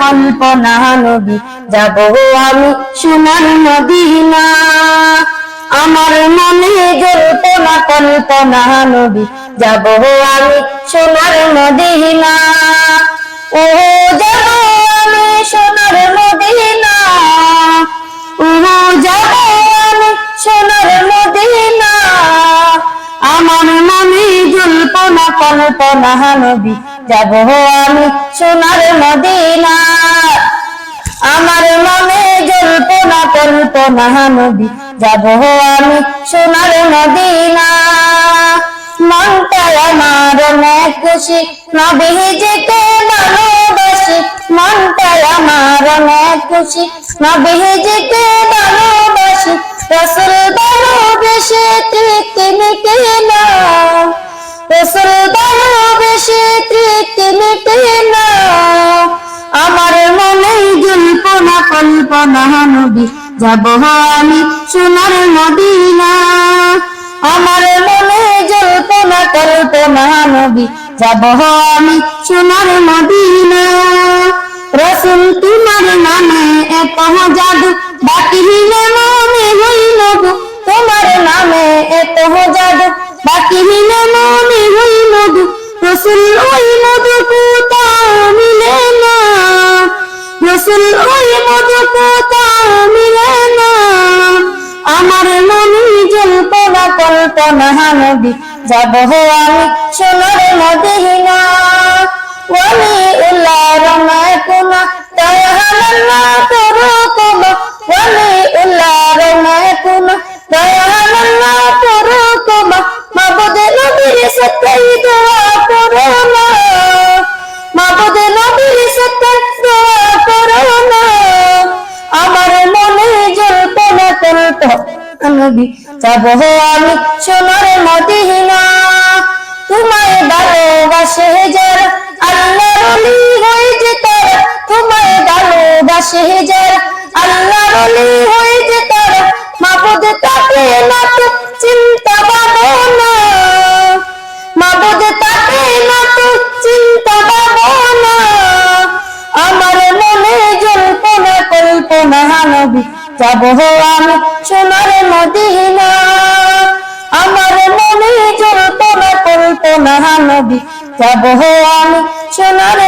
কল্পনা যাব আমি সোনার মদিনা। আমার মনে জল্পনা কল্পনা, নবী। যাব আমি সোনার মদিনা। ও যাব আমি সোনার মদিনা। ও যাব আমি সোনার আমার মনে জল্পনা কল্পনা, নবী। যাব আমি সোনার মদিনা। আমার মনে জল্পনা কল্পনা নবী, যাব আমি সোনার মদিনা। মনটা আমার অনেক খুশি, নবীজিকে ভালোবাসি। মনটা আমার অনেক খুশি, নবীজিকে ভালোবাসি। রসুল ভালোবেসে রসুল জল্পনা কল্পনা নবী, যাব আমি সোনার মদিনা। আমার মনে জল্পনা, কল্পনা নবী, যাব আমি সোনার মদিনা। রসুন তোমার নামে এত জাদু মধু কোথাও মিলে না আমার মনে জল্পনা কল্পনা হানবি যাব আমি সোনার মদিনা ওয়ালি নবী যাব আমি সোনার মদিনা, তোমায় ভালোবাসে যারা আল্লাহ রলি হয়ে যে তারা, তোমায় ভালোবাসে যারা আল্লাহ রলি হয়ে যে তারা, মাবুদ তাকে না তো চিন্তা ভাবনা। মাবুদ তাকে না তো চিন্তা ভাবনা। আমার মনে জল্পনা, কল্পনা নবী যাব আমি সোনার মদিনা। আমার মনে জল্পনা কল্পনা নবী যাব আমি সোনার